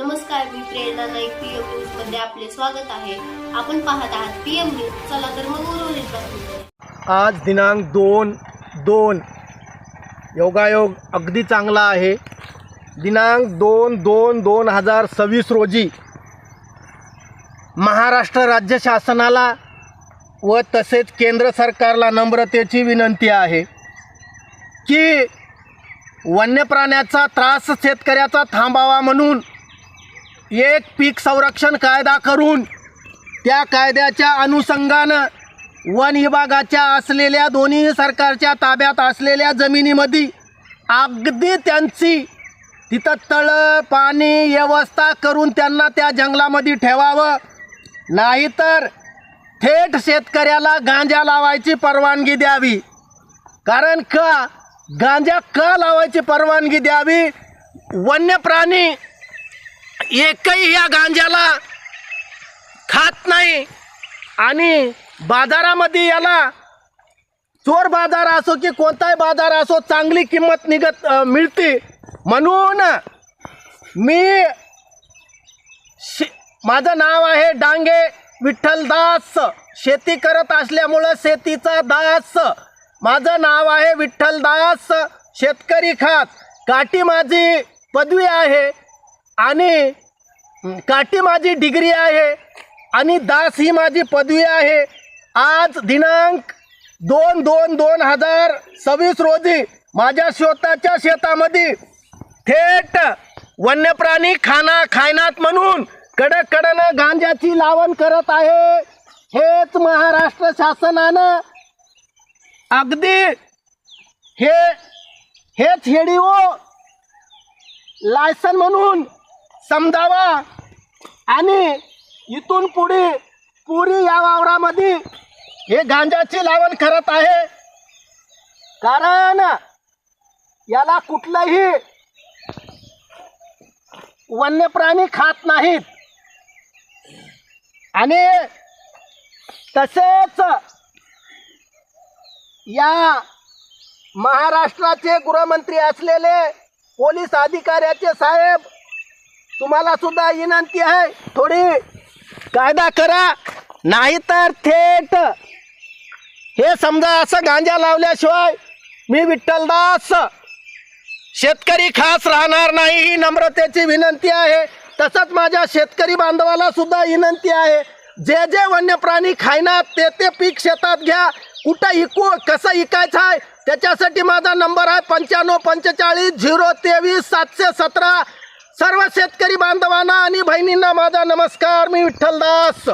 नमस्कार मी प्रेरणा नाईक पीएम न्यूजमध्ये आपले स्वागत आहे. आपण पाहत आहात पीएम न्यूज चला तर मग उर्वरित आज दिनांक दोन दोन. योगायोग अगदी चांगला आहे. दिनांक दोन दोन दोन हजार सव्वीस रोजी महाराष्ट्र राज्य शासनाला व तसेच केंद्र सरकारला नम्रतेची विनंती आहे की वन्य प्राण्याचा त्रास शेतकऱ्याचा थांबावा म्हणून एक पीक संरक्षण कायदा करून त्या कायद्याच्या अनुषंगानं वन विभागाच्या असलेल्या दोन्ही सरकारच्या ताब्यात असलेल्या जमिनीमध्ये अगदी त्यांची तिथं तळं पाणी व्यवस्था करून त्यांना त्या जंगलामध्ये ठेवावं. नाहीतर थेट शेतकऱ्याला गांजा लावायची परवानगी द्यावी. कारण का? गांजा का लावायची परवानगी द्यावी? वन्य प्राणी एकही या गांजाला खात नाही. आणि बाजारामध्ये याला चोर बाजार असो की कोणताही बाजार असो चांगली किंमत निघत मिळते. म्हणून मी शे माझं नाव आहे डांगे विठ्ठलदास शेती करत असल्यामुळं शेतीचा दास. माझं नाव आहे विठ्ठलदास शेतकरी खास. काठी माझी पदवी आहे. आणि काठी माझी डिग्री आहे आणि दास ही माझी पदवी आहे. आज दिनांक दोन दोन दोन हजार सव्वीस रोजी माझ्या स्वतःच्या शेतामध्ये थेट वन्यप्राणी खाना खायनात म्हणून कडक कडनं गांजाची लावण करत आहे. हेच महाराष्ट्र शासनानं अगदी हे हेच हेडिओ लायसन म्हणून समजावा. आणि इथून पुढे पुरी या वावरामध्ये हे गांजाची लावण करत आहे. कारण याला कुठलंही वन्य प्राणी खात नाहीत. आणि तसेच या महाराष्ट्राचे गृहमंत्री असलेले पोलीस अधिकाऱ्याचे साहेब तुम्हाला सुद्धा विनंती आहे थोडी कायदा करा नाहीतर थेट. हे समजा असं गांजा लावल्याशिवाय मी विठ्ठलदास शेतकरी खास राहणार नाही ही नम्रतेची विनंती आहे. तसंच माझ्या शेतकरी बांधवाला सुद्धा विनंती आहे जे जे वन्य प्राणी खायनात ते ते पीक शेतात घ्या. कुठं इकू कसं इकायचं आहे त्याच्यासाठी माझा नंबर आहे पंच्याण्णव पंचेचाळीस झिरो तेवीस सातशे सतरा. सर्व शेतकरी बांधवांना आणि बहिणींना माझा नमस्कार मी विठ्ठलदास.